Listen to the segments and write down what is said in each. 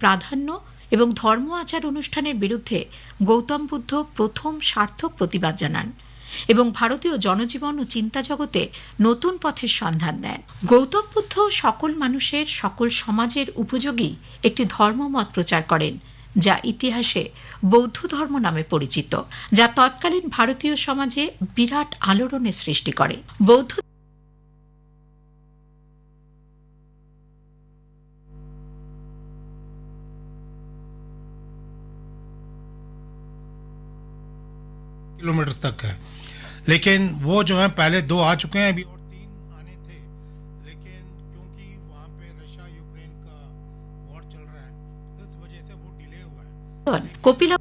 প্রাধান্য এবং ধর্ম আচার অনুষ্ঠানের বিরুদ্ধে গৌতম বুদ্ধ প্রথম সার্থক প্রতিবাদ জানান এবং ভারতীয় জনজীবন ও চিন্তা জগতে নতুন পথের সন্ধান দেন। গৌতম বুদ্ধ সকল মানুষের, সকল সমাজের উপযোগী একটি ধর্মমত প্রচার করেন, যা ইতিহাসে বৌদ্ধ ধর্ম নামে পরিচিত, যা তৎকালীন ভারতীয় সমাজে বিরাট আলোড়নের সৃষ্টি করে। বৌদ্ধ किलोमीटर तक है लेकिन वो जो है पहले दो आ चुके हैं अभी और तीन आने थे लेकिन क्योंकि वहाँ पे रशिया यूक्रेन का वॉर चल रहा है इस वजह से वो डिले हुआ है কপিলা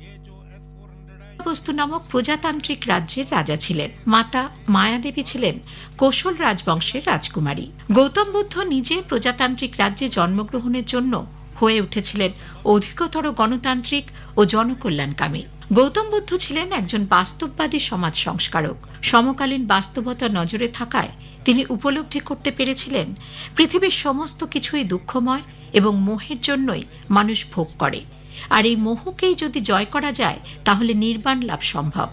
ये जो एस फोर हंड्रेड है বস্তু নামক প্রজাতান্ত্রিক রাজ্যের রাজা ছিলেন মাতা মায়াদেবী ছিলেন কৌশল রাজবংশের রাজকুমারী গৌতম বুদ্ধ নিজে প্রজাতান্ত্রিক রাজ্যে জন্মগ্রহণের জন্য হয়ে উঠেছিলেন অধিকতর গণতান্ত্রিক ও জনকল্যাণকামী। গৌতম বুদ্ধ ছিলেন একজন বাস্তববাদী সমাজ সংস্কারক। সমকালীন বাস্তবতা নজরে থাকায় তিনি উপলব্ধি করতে পেরেছিলেন, পৃথিবীর সমস্ত কিছুই দুঃখময় এবং মোহের জন্যই মানুষ ভোগ করে। আর এই মোহকেই যদি জয় করা যায়, তাহলে নির্বাণ লাভ সম্ভব।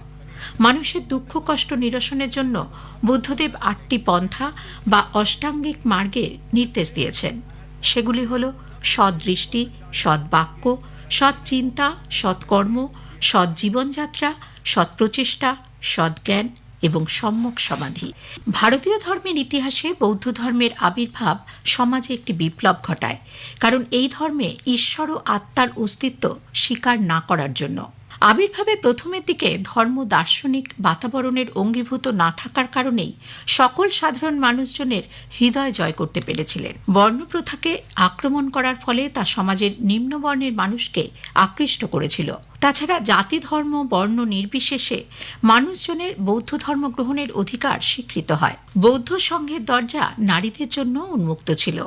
মানুষের দুঃখ, কষ্ট, নিরসনের জন্য বুদ্ধদেব আটটি পন্থা বা অষ্টাঙ্গিক মার্গের নির্দেশ দিয়েছেন। সেগুলি হল সৎ দৃষ্টি সৎ বাক্য সৎ চিন্তা সৎকর্ম সৎ জীবনযাত্রা সৎ প্রচেষ্টা সৎ জ্ঞান এবং সম্যক সমাধি। ভারতীয় ধর্মের ইতিহাসে বৌদ্ধ ধর্মের আবির্ভাব সমাজে একটি বিপ্লব ঘটায়, কারণ এই ধর্মে ঈশ্বর ও আত্মার অস্তিত্ব স্বীকার না করার জন্য। আবির্ভাবে প্রথমের দিকে ধর্ম দার্শনিক বাতাবরণের অঙ্গীভূত না থাকার কারণেই সকল সাধারণ মানুষজনের হৃদয় জয় করতে পেরেছিলেন। বর্ণপ্রথাকে আক্রমণ করার ফলে তা সমাজের নিম্নবর্ণের মানুষকে আকৃষ্ট করেছিল। তাছাড়া জাতি, ধর্ম, বর্ণ নির্বিশেষে মানুষজনের বৌদ্ধ ধর্ম গ্রহণের অধিকার স্বীকৃত হয়। বৌদ্ধ সংঘের দরজা নারীদের জন্য উন্মুক্ত ছিল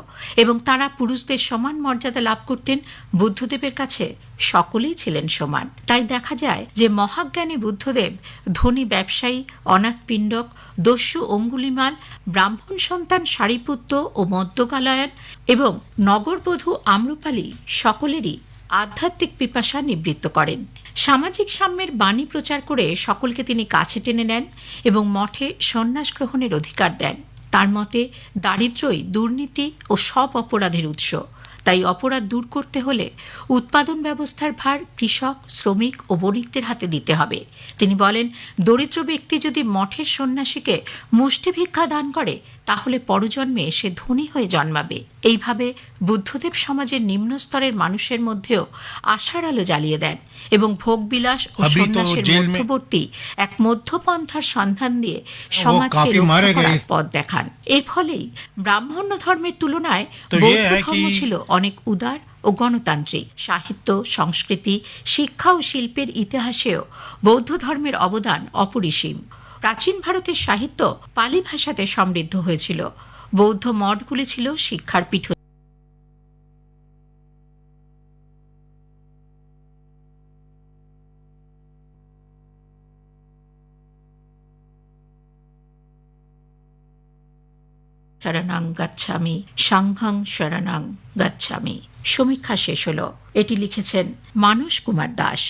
এবং তারা পুরুষদের সমান মর্যাদা লাভ করতেন, বুদ্ধদেবের কাছে সকলেই ছিলেন সমান। তাই দেখা যায় যে মহাজ্ঞানী বুদ্ধদেব, ধনী ব্যবসায়ী অনাথপিণ্ডক দস্যু অঙ্গুলিমাল, ব্রাহ্মণ সন্তান সারিপুত্র ও মদ্যকালয়ন এবং নগরবধূ আম্রপালি সকলেরই আধ্যাত্মিক পিপাসা নিবৃত্ত করেন। সামাজিক সাম্যের বাণী প্রচার করে সকলকে তিনি কাছে টেনে নেন এবং মঠে সন্ন্যাস গ্রহণের অধিকার দেন। তার মতে, দারিদ্র্যই দুর্নীতি ও সব অপরাধের উৎস। তাই অপরাধ দূর করতে হলে উৎপাদন ব্যবস্থার ভার কৃষক, শ্রমিক ও বণিকদের হাতে দিতে হবে। তিনি বলেন, দরিদ্র ব্যক্তি যদি মঠের সন্ন্যাসীকে মুষ্টিভিক্ষা দান করে তাহলে পরজন্মে সে ধনী হয়ে জন্মাবে। এইভাবে বুদ্ধদেব সমাজের নিম্ন স্তরের মানুষের মধ্যেও আশার আলো জ্বালিয়ে দেন এবং ভোগবিলাস ও সন্ন্যাসের মধ্যবর্তী এক মধ্যপন্থার সন্ধান দিয়ে সমাজকে পথ দেখান। এর ফলেই ব্রাহ্মণ্য ধর্মের তুলনায় বৌদ্ধ ধর্ম ছিল অনেক উদার ও গণতান্ত্রিক। সাহিত্য সংস্কৃতি শিক্ষা ও শিল্পের ইতিহাসেও বৌদ্ধ ধর্মের অবদান অপরিসীম। প্রাচীন ভারতের সাহিত্য পালি ভাষাতে সমৃদ্ধ হয়েছিল। বৌদ্ধ মঠগুলি ছিল শিক্ষার পীঠ শরণাং গাচ্ছামি, সাংঘাং শরণাং গাচ্ছামি। সমীক্ষা শেষ হলো। এটি লিখেছেন মানস কুমার দাস।